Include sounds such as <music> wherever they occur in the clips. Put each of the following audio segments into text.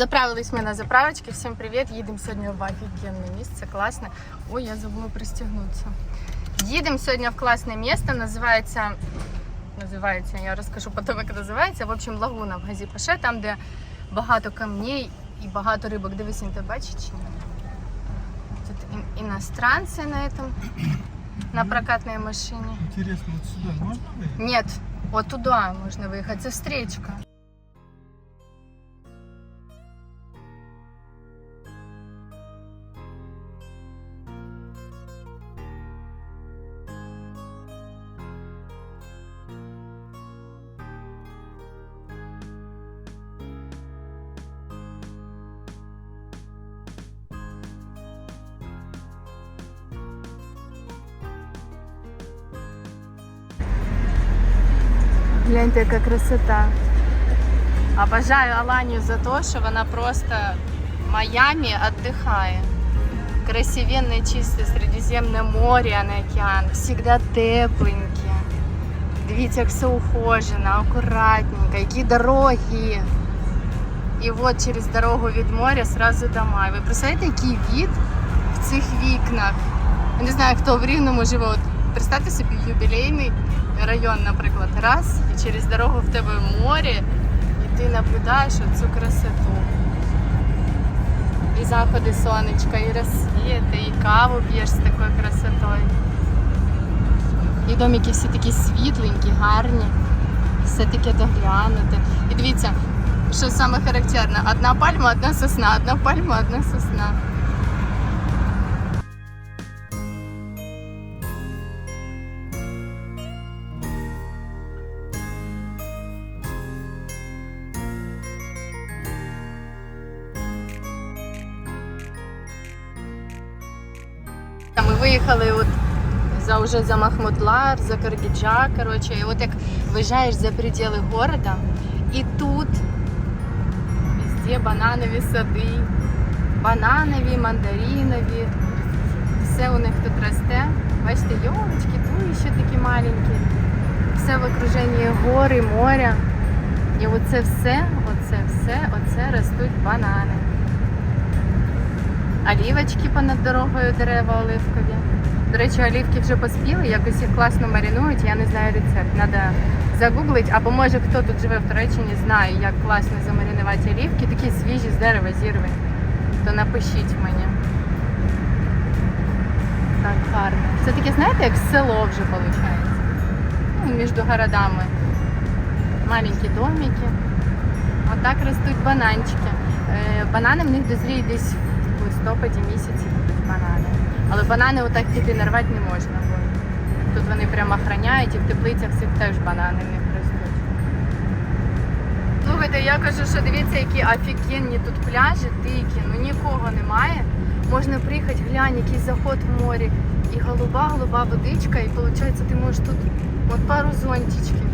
Заправились ми на заправочці. Всім привіт! Їдемо сьогодні в офігенне місце, класне. Ой, я забула пристегнутися. Їдемо сьогодні в класне місце, називається. Називається, я розкажу потім, як називається. В общем, лагуна в Газіпаше, там, де багато камней і багато рибок. Дивись, він тебе бачить чи ні? Тут ін- іностранці на этом, на прокатній машині. Интересно, вот сюда можно выехать? Нет, от туди можна виїхати. Це встречка. Гляньте, яка красота. Обожаю Аланію за те, що вона просто в Майамі віддихає. Красивенне, чисте Середземне море, а не океан. Всегда тепленьке. Дивіться, як все ухожено, акуратненько, які дороги. І от через дорогу від моря сразу дома. І ви представляєте, який від в цих вікнах? Я не знаю, хто в Рівному живе. Представте собі юбілейний район, наприклад, раз, і через дорогу в тебе море, і ти наблюдаєш оцю красоту. І заходи сонечка, і розсвіти, і каву п'єш з такою красотою. І домики всі такі світленькі, гарні, все таке доглянуте. І дивіться, що саме характерне, одна пальма, одна сосна, одна пальма, одна сосна. За за Махмудлар, за Каргіджа, коротше, і от як виїжджаєш за пределы города, і тут везде бананові сади, бананові, мандаринові, все у них тут росте. Бачите, йолочки, ще такі маленькі. Все в окруженні гори, моря. І оце все, оце все, оце ростуть банани. Олівочки понад дорогою дерева оливкові. До речі, олівки вже поспіли, якось їх класно маринують, я не знаю рецепт. Треба загуглити, або може хто тут живе в Туреччині, знає, як класно замаринувати олівки, такі свіжі з дерева зірвані. То напишіть мені. Так гарно. Це таке, знаєте, як село вже виходить. Ну, між городами. Маленькі домики. Отак ростуть бананчики. Е, Банани в них дозріють десь в листопаді місяці. Але банани отак піти нарвати не можна. Бо тут вони прямо охороняють і в теплицях всіх теж банани в них. Слухайте, я кажу, що дивіться, які офігенні тут пляжі, дикі, ну нікого немає. Можна приїхати, глянь, який заход в морі. І голуба-голуба водичка, і виходить, ти можеш тут от пару зонтичків.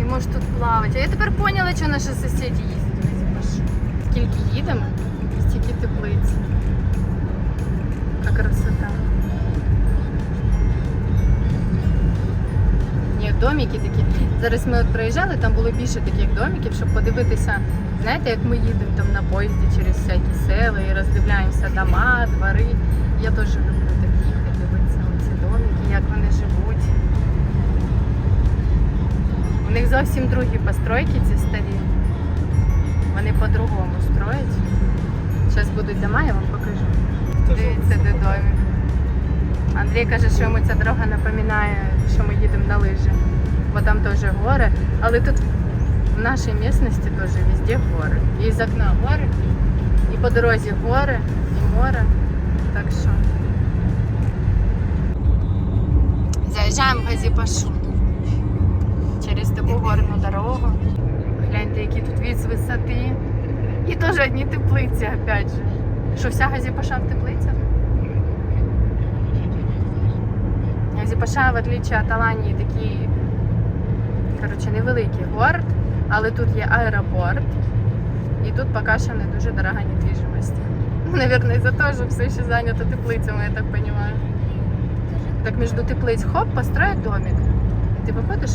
І можеш тут плавати. А я тепер поняла, що наші сусіди їздять. Скільки їдемо, стільки теплиць. Яка красота. Ні, домики такі. Зараз ми от проїжджали, там було більше таких домиків, щоб подивитися, знаєте, як ми їдемо там на поїзді через всякі села і роздивляємося дома, двори. Я теж люблю так їхати, дивитися на ці домики, як вони живуть. У них зовсім другі постройки ці старі. Вони по-другому строять. Зараз будуть дома, я вам покажу. Дивіться, де. Андрій каже, що йому ця дорога напоминає, що ми їдемо на лижі. Бо там теж гори. Але тут в нашій місцевості теж везде гори. І з окна гори, і по дорозі гори, і море. Так що. Заїжджаємо в Газіпашу. Через таку горну дорогу. Гляньте, які тут від з висоти. І теж одні теплиці, опять же. Що вся Газіпаша в теплицях? Газіпаша, в отличие від Аланії, такий, коротше, невеликий город, але тут є аеропорт. І тут поки що не дуже дорога недвіжимость. Ну, Наверное, из-за того, що все ще зайнято теплицями, я так розумію. Так між теплиць хоп, построїть домик. Ти виходиш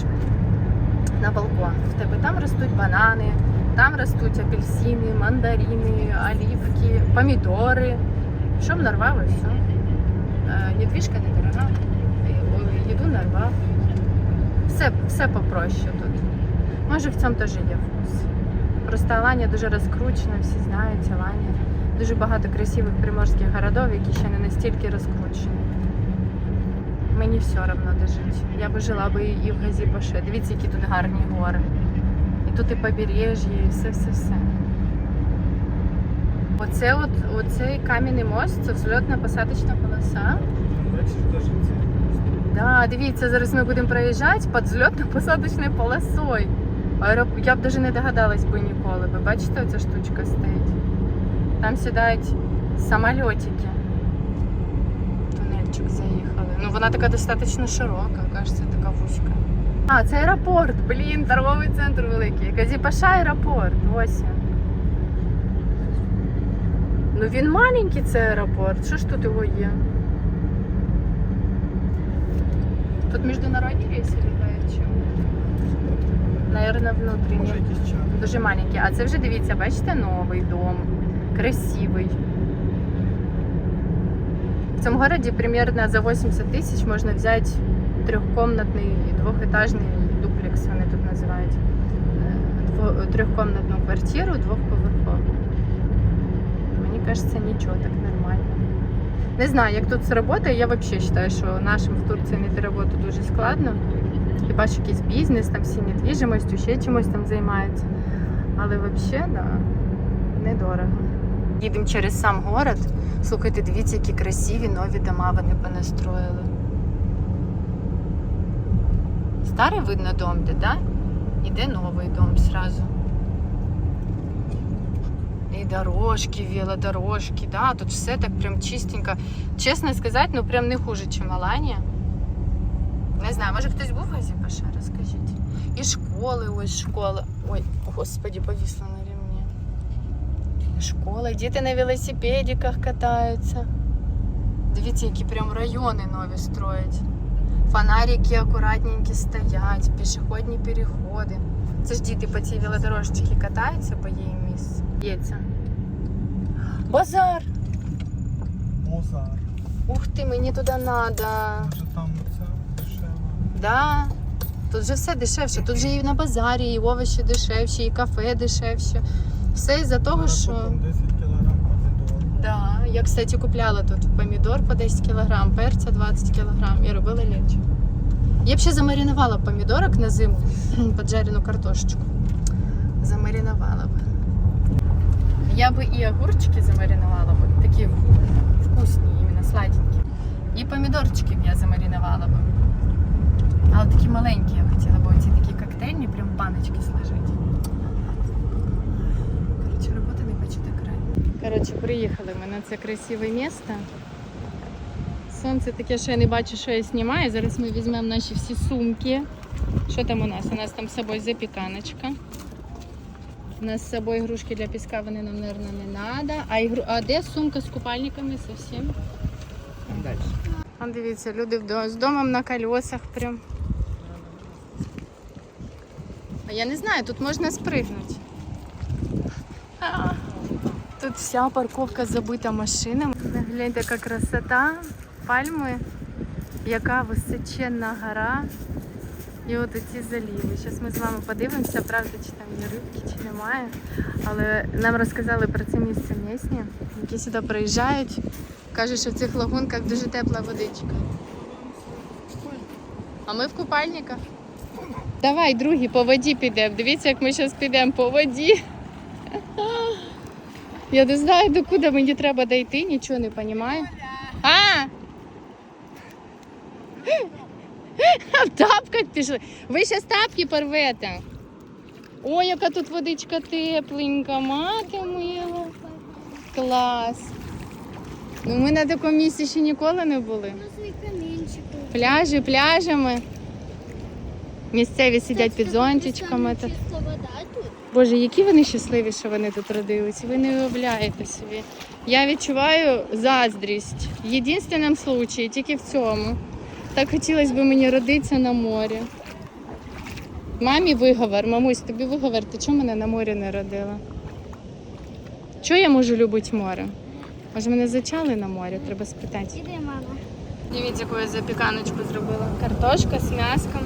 на балкон, в тебе там ростуть банани, Там ростуть апельсини, мандарини, оливки, помідори. Щоб нарвав і все. Недвіжка недорога. Їду нарвав. Все, все попроще тут. Може в цьому теж є вкус. Просто Аланія дуже розкручена, всі знають Аланія. Дуже багато красивих приморських городів, які ще не настільки розкручені. Мені все одно де жити. Я би жила би і в Газіпаше. Дивіться, які тут гарні гори. І тут і побережжя, і все-все-все. Оце от, оцей кам'яний мост, це взльотно-посадочна полоса. Бачиш, теж це. Да, дивіться, зараз ми будемо проїжджати під взльотно-посадочною полосою. Аероп- Я б навіть не догадалась би ніколи. Ви бачите, оця штучка стоїть? Там сідають самольотики. Тунельчик заїхали. Ну вона така достатньо широка, кажеться, така вузька. А, це аеропорт, блін, торговий центр великий. Казіпаша аеропорт. Ось. Ну він маленький, це аеропорт. Що ж тут його є? Тут міжнародні рейси літають чи? Наверно, внутрішні. Може якийсь чат. Дуже маленький. А це вже дивіться, бачите, новий дом. Красивий. В цьому городі примерно за 80 тисяч можна взяти трьохкомнатний і двохетажний дуплекс, вони тут називають. Е, Трьохкомнатну квартиру двохповерхову. Мені кажеться, нічого, так нормально. Не знаю, як тут все працює. Я взагалі вважаю, що нашим в Турції знайти роботу дуже складно. Хіба що якийсь бізнес, там всі недвіжимостю, ще чимось там займаються. Але взагалі, да, недорого. Їдемо через сам город. Слухайте, дивіться, які красиві нові дома вони понастроїли. Старий видно дом, де, да? Іде новий дом сразу. І дорожки, велодорожки, да, тут все так прям чистенько. Чесно сказати, ну прям не хуже, ніж Аланія. Не знаю, може хтось був в Газіпаша, розкажіть. І школи, ось школа. Ой, господі, повісла на ремні. Школа, діти на велосипедиках катаються. Дивіться, які прям райони нові строять. Фонарики акуратненькі стоять, пішохідні переходи. Це ж діти по цій велодорожці катаються по її місцю. Це. Базар! Ух ти, мені туди надо. Може там це дешево. Да. Тут же все дешевше. Тут же і на базарі, і овочі дешевші, і кафе дешевше. Все із-за того, що. потім 10 кілограм помідор. Да, я, кстати, купляла тут помідор по 10 кг, перця 20 кг і робила лечо. Я б ще замаринувала помідорок на зиму, <clears throat> поджарену картошечку. Замаринувала б. Я би і огурчики замаринувала б, такі вкусні, іменно сладенькі. І помідорчики б я замаринувала б. Але такі маленькі я хотіла, бо ці такі коктейльні, прям баночки сложити. Коротше, робота не почута край. Коротше, приїхали ми на це красиве місто. Сонце таке, що я не бачу, що я знімаю. Зараз ми візьмемо наші всі сумки. Що там у нас? У нас там з собою запіканочка. У нас з собою ігрушки для піска, вони нам, мабуть, не треба. А, ігру... а де сумка з купальниками зовсім? Далі. Вон дивіться, люди з домом на колесах прям. А я не знаю, тут можна спригнути. Тут вся парковка забита машинами. Гляньте, яка красота, пальми, яка височенна гора. І от ці заліви. Зараз ми з вами подивимося, правда, чи там є рибки, чи немає. Але нам розказали про це місце місні, які сюди приїжджають. Кажуть, що в цих лагунках дуже тепла водичка. А ми в купальниках. Давай, другі, по воді підемо. Дивіться, як ми зараз підемо по воді. Я не знаю, до куди мені треба дійти, нічого не розумію. А! <laughs> В тапках пішли. Ви ще тапки порвете. Ой, яка тут водичка тепленька, мати мила. Клас. Ну ми на такому місці ще ніколи не були. Пляжі, пляжами. Місцеві сидять під зонтичками. Вода тут. Боже, які вони щасливі, що вони тут родились. Ви не уявляєте собі. Я відчуваю заздрість. В єдинственному случаї, тільки в цьому. Так хотілося б мені родитися на морі. Мамі виговор, мамусь, тобі виговор, ти чому мене на морі не родила? Чого я можу любити море? Може, мене зачали на морі, треба спитати. Іди, мама. Дивіться, яку я запіканочку зробила. Картошка з м'яском.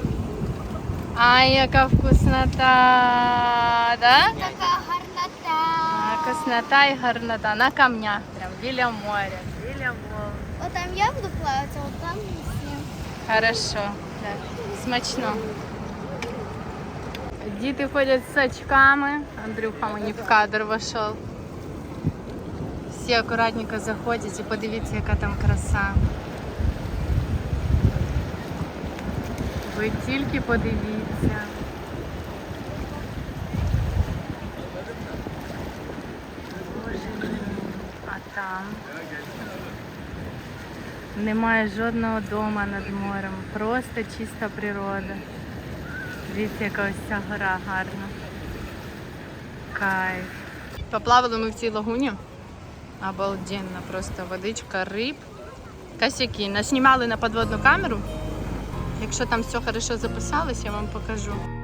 Ай, яка вкуснота, да? Така гарнота. А, Вкуснота і гарнота на камнях, прям біля моря, біля Волги. От там я буду плавати. Хорошо, да. смачно. Діти ходять з очками. Андрюха мені в кадр вийшов. Всі акуратненько заходять і подивіться, яка там краса. Ви тільки подивіться. Боже мій, а там Немає жодного дома над морем, просто чиста природа. Дивіться, яка ось ця гора гарна. Кайф. Поплавали ми в цій лагуні. Обалденно, просто водичка, риб. Косяки. Наснімали на подводну камеру. Якщо там все хорошо записалось, я вам покажу.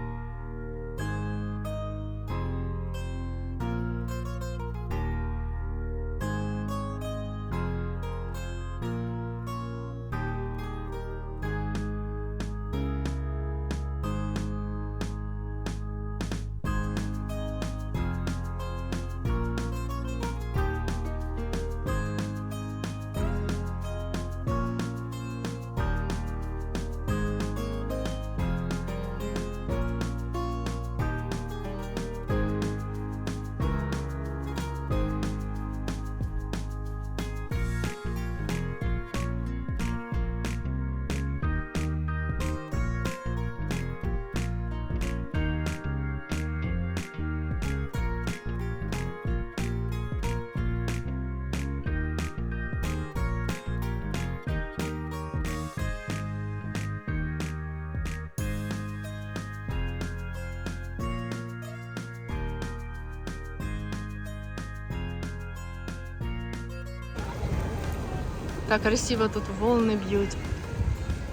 Так красиво тут волни б'ють.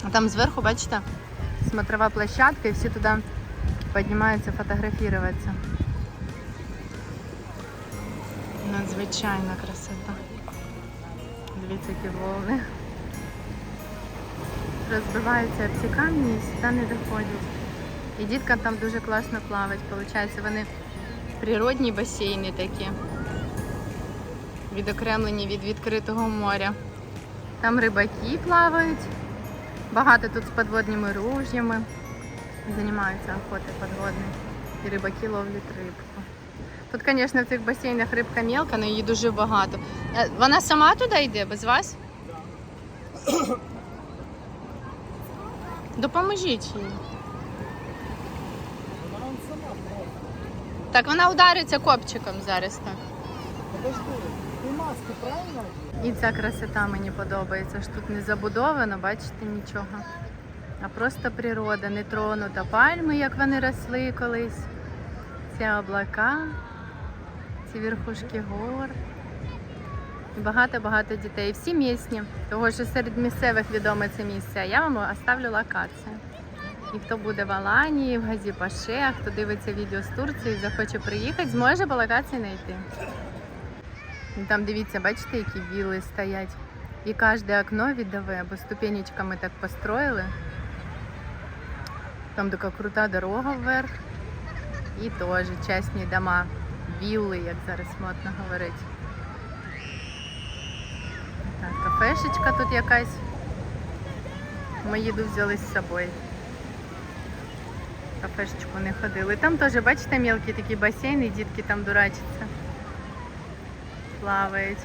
А там зверху, бачите, смотрова площадка, і всі туди піднімаються фотографуватися. Надзвичайна красота. Дивіться, які волни. Розбиваються об ці камні і сюди не доходять. І діткам там дуже класно плавати. Получається, вони природні басейни такі. Відокремлені від відкритого моря. Там рибаки плавають. Багато тут з подводними ружьями. Займаються охотою подводною. І рибаки ловлять рибку. Тут, звісно, в цих басейнах рибка мелка, але її дуже багато. Е, Вона сама туди йде, без вас? <coughs> Допоможіть їй. Вона он сама. Так, вона удариться копчиком зараз так. Подожди, маски правильно? І ця красота мені подобається, що тут не забудовано, бачите, нічого. А просто природа, не тронута пальми, як вони росли колись. Ці облака, ці верхушки гор. І багато-багато дітей. Всі місні, того що серед місцевих відоме це місце. Я вам оставлю локацію. І хто буде в Аланії, в Газіпаше, хто дивиться відео з Турції, захоче приїхати, зможе по локації знайти. Ну, Там дивіться, бачите, які віли стоять. І кожне окно відове, бо ступенечками так построїли. Там така крута дорога вверх. І теж частні дома, вілли, як зараз модно говорить. Так, кафешечка тут якась. Ми їду взяли з собою. Кафешечку не ходили. Там теж, бачите, мелкі такі басейни, дітки там дурачаться плавають.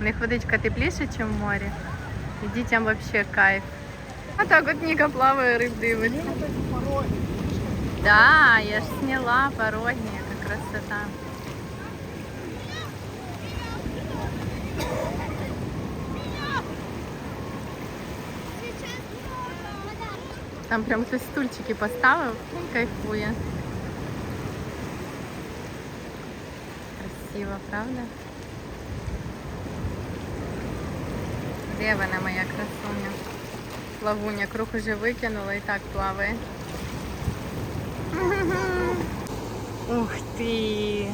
У них водичка тепліша, ніж в морі. І дітям взагалі кайф. А так от Ніка плаває, риб дивиться. Да, я ж сняла породні, яка красота. Там прям хтось стульчики поставив, він кайфує. Красиво, правда? Де вона моя красуня? Плавуня, круг уже викинула і так плаває. <laughs> Ух ти.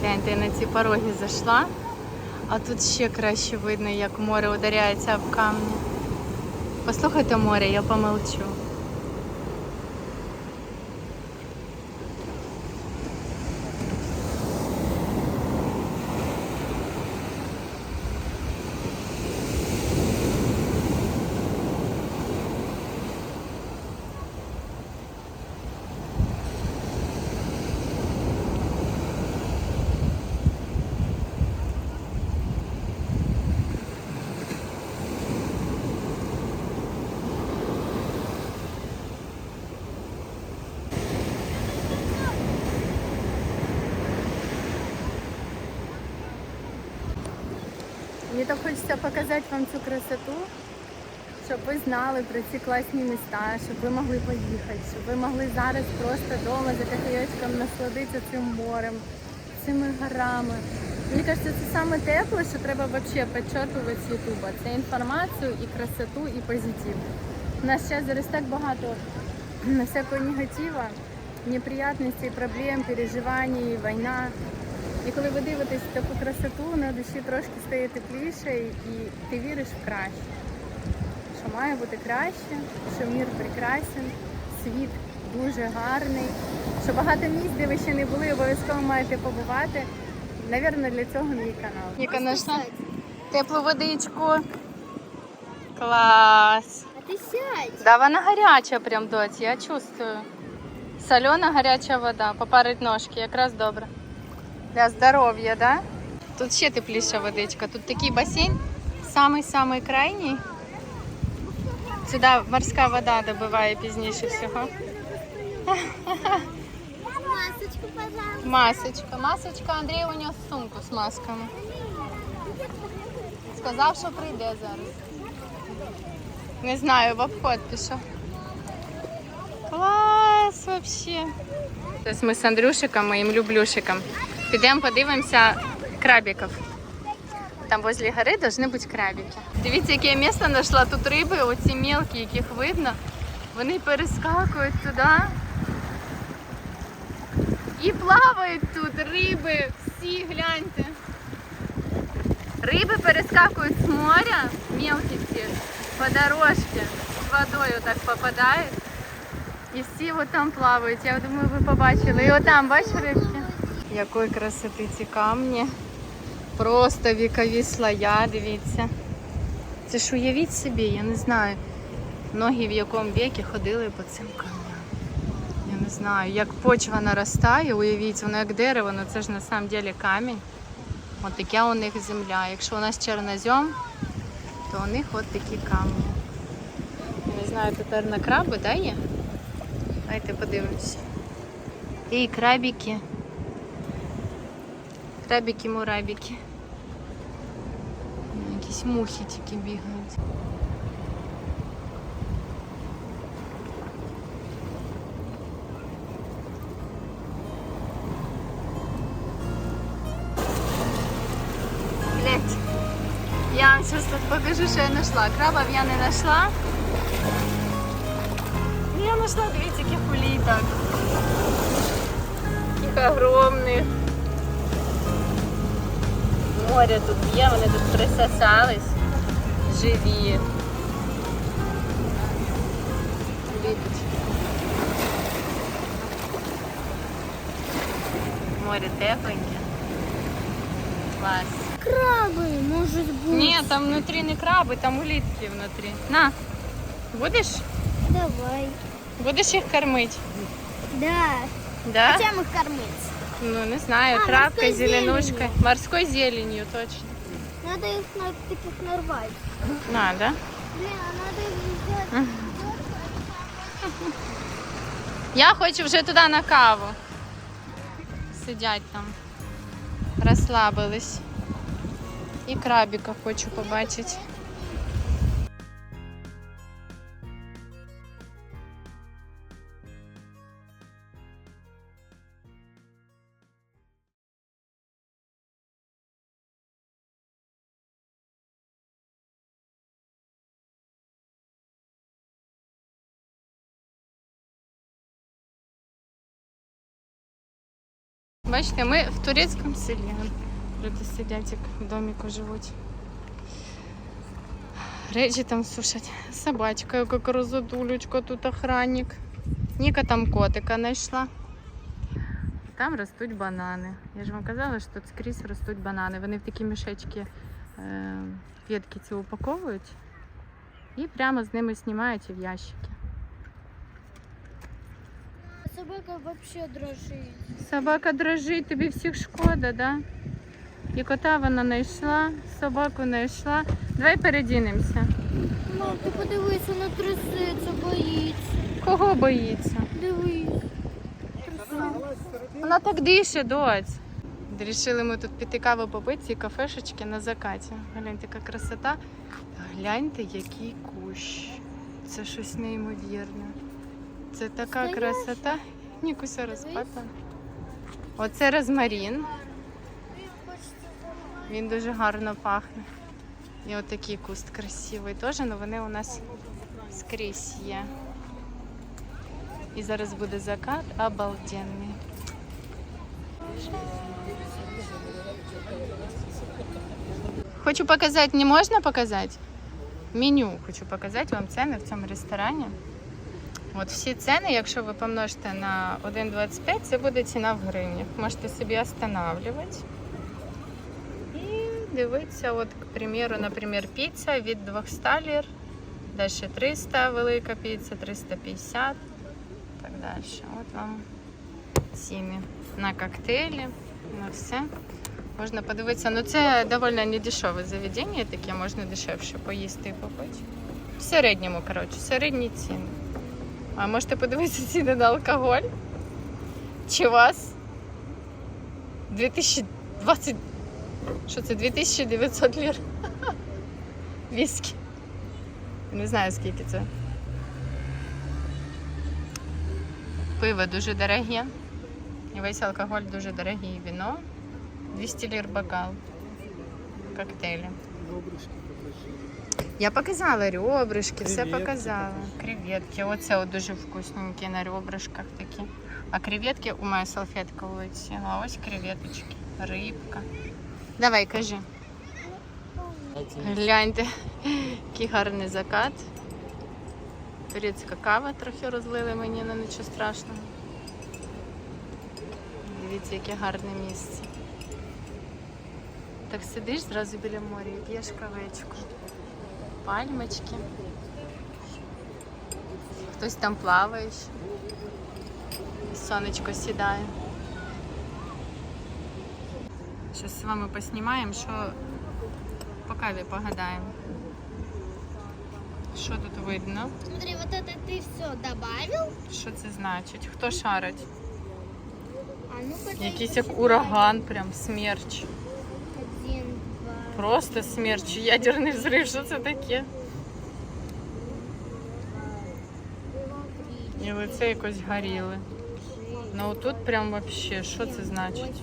Гляньте, я на ці пороги зайшла, а тут ще краще видно, як море ударяється об камні. Послухайте море, я помолчу. Мені так хочеться показати вам цю красоту, щоб ви знали про ці класні міста, щоб ви могли поїхати, щоб ви могли зараз просто вдома за кофеєчком насладитися цим морем, цими горами. Мені кажеться, це саме тепле, що треба взагалі підчеркувати з Ютуба. Це інформацію і красоту, і позитив. У нас зараз зараз так багато всякого негатива, неприятностей, проблем, переживань, війна. І коли ви дивитесь таку красоту, на душі трошки стає тепліше і ти віриш в краще. Що має бути краще, що мір прекрасен, світ дуже гарний, що багато місць, де ви ще не були, обов'язково маєте побувати. Навірно, для цього мій канал. Ніка знайшла теплу водичку. Клас. А ти сядь. Да, вона гаряча прям доці, я чувствую. Солена гаряча вода, попарить ножки, якраз добре. Для здоров'я, да? Тут ще тепліша водичка. Тут такий басейн, самий-самий крайній. Сюди морська вода добиває пізніше всього. Масочку, пожалуйста. Масочка. Масочка, Андрій унес сумку з масками. Сказав, що прийде зараз. Не знаю, в обход пішов. Клас вообще. Зараз ми з Андрюшиком, моїм люблюшиком, підемо подивимося крабиків. Там возле гори повинні бути крабики. Дивіться, яке я місце знайшла. Тут риби, оці мелкі, яких видно. Вони перескакують туди. І плавають тут риби, всі гляньте. Риби перескакують з моря, мелкі ці, по дорожці, з водою так попадають. І всі от там плавають. Я думаю, ви побачили. І отам, бачиш рибки? Якої красоти ці камні. Просто вікові слоя, дивіться. Це ж уявіть собі, я не знаю. Ноги в якому віці ходили по цим камням. Я не знаю, як почва наростає, уявіть, воно як дерево, але це ж на самом деле камінь. От таке у них земля. Якщо у нас чорнозем, то у них от такі камні. Я не знаю, тепер на краби, да, є? Давайте подивимося. І крабики. Крабики, мурабики. Якісь мухи тільки бігають. Блять. Я вам сейчас тут покажу, що я знайшла. Крабов я не знайшла. Ну, Я знайшла, дивіться, яких уліток. Таких огромних. Море тут є, вони тут присосались. Живі. Уліточки. Море тепленьке. Клас. Краби можуть бути. Ні, там внутрі не краби, там улітки внутрі. На. Будеш? Давай. Будеш їх кормити? Да. Да? Чим їх кормити? Ну, не знаю, А, травкой, морской зеленушкой. зеленью. Морской зеленью, точно. Надо їх на таких нарвати. Надо. Блін, а надо їх взяти. Я хочу вже туди на каву. Сидять там. Розслабились. І крабіка хочу побачити. Бачите, ми в турецькому селі. Люди сидять, як в доміку живуть. Речі там сушать. Собачка, яка красотулечка, тут охранник. Ніка там котика знайшла. Там ростуть банани. Я ж вам казала, що тут скрізь ростуть банани. Вони в такі мішечки е, ветки ці упаковують і прямо з ними знімають і в ящики. Собака вообще дрожить. Собака дрожить, тобі всіх шкода, да? І кота вона знайшла, собаку знайшла. Давай передінемося. Мам, ти подивись, вона трясеться, боїться. Кого боїться? Дивись. Вона так дише, доць. Рішили ми тут піти каву попити, ці кафешечки на закаті. Гляньте, яка красота. Гляньте, який кущ. Це щось неймовірне. Це така красота. Нікуся розпата. Оце розмарін. Він дуже гарно пахне. І отакий куст красивий теж, але вони у нас скрізь є. І зараз буде закат обалденний. Хочу показати, не можна показати? Меню хочу показати вам ціни в цьому ресторані. От всі ціни, якщо ви помножите на 1,25, це буде ціна в гривнях. Можете собі останавливати. І дивитися, от, к примеру, наприклад, піца від 200 лір, далі 300 велика піца, 350 так далі. От вам ціни на коктейлі, на все. Можна подивитися. Ну це доволі недешеве заведення, таке можна дешевше поїсти і попити. В середньому, коротше, середні ціни. А можете подивитися на алкоголь? Чи вас 2020. Що це? 2900 лір? <laughs> Віскі. Не знаю скільки це. Пиво дуже дороге. І весь алкоголь дуже дорогий. Віно 200 лір бокал. Коктейлі. Ребрышки покажи. Я показала ребрышки, все Креветки показала. Креветки. Оце от дуже вкусненькі на ребрышках такі. А креветки у моя салфетка улетіла. А ось креветочки, рибка. Давай, кажи. Гляньте, який гарний закат. Турецька кава трохи розлили мені, але нічого страшного. Дивіться, яке гарне місце. Так сидиш зразу біля моря і п'єш кавечку. Пальмочки. Хтось там плаває ще. Сонечко сідає. Зараз з вами поснімаємо, що по каві погадаємо. Що тут видно? Смотри, вот это ты все добавил? Що це значить? Хто шарить? А ну. Якийсь як ураган, прям смерч. Просто смерч, ядерний взрив, що це таке? І лице якось горіли. Ну тут прям вообще, що це значить?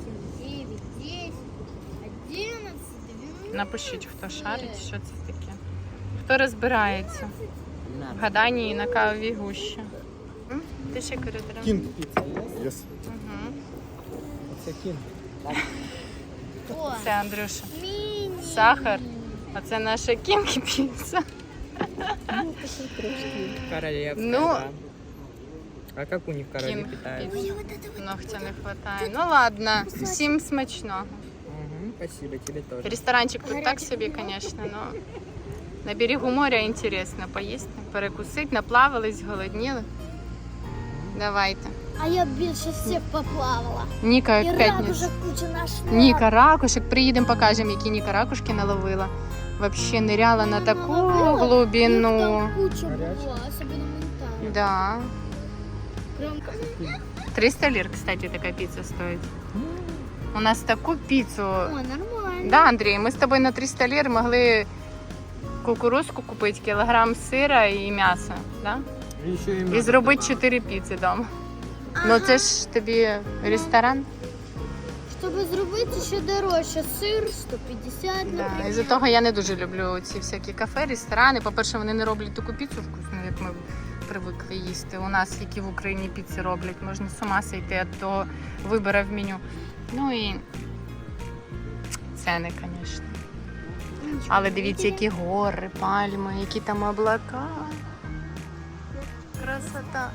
Напишіть, хто шарить, що це таке. Хто розбирається в гаданні і на кавовій гущі. М? Ти ще коридором? Yes. Угу. Це кинг. О, Це Андрюша. Сахар. А це наша кінг піца. Королевская, Ну, да. А как у них короли Кинг питаются? піца. Ногтя не вистачає. Ну ладно, всім смачного. Мгм, спасибо тебе тоже. Ресторанчик тут так собі, звісно, но на берегу моря інтересно поїсти, перекусити, наплавались, голодніли. Давайте. А я більше всіх поплавала. Ніка І радужок кучу нашла. Ніка ракушек, приїдемо, покажемо, які Ніка ракушки наловила. Вообще ниряла на таку глибину. Там куча було, особливо ментально. Да. Прям 300 лир, кстати, така піца стоїть. У нас таку піцу. О, нормально. Да, Андрій, ми з тобою на 300 лир могли кукурузку купити, кілограм сира і м'яса. Да? И І зробити 4 піци вдома. Ну це ж тобі ресторан. Щоб зробити ще дорожче, сир 150, Да. наприклад. Із-за того я не дуже люблю ці всякі кафе, ресторани. По-перше, вони не роблять таку піцу вкусну, як ми привикли їсти. У нас, які в Україні піци роблять, можна з ума сойти від того вибору в меню. Ну і ціни, звісно. Але дивіться, які гори, пальми, які там облака. Красота.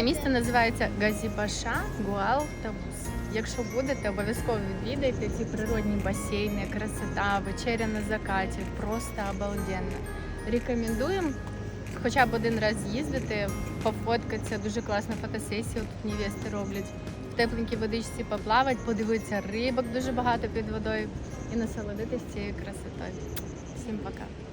Це місто називається Газібаша Гуал Тавус. Якщо будете, обов'язково відвідайте ці природні басейни, красота, вечеря на закаті, просто обалденно. Рекомендуємо хоча б один раз їздити, пофоткатися, дуже класна фотосесія тут невести роблять. В тепленькій водичці поплавати, подивитися рибок дуже багато під водою і насолодитись цією красотою. Всім пока!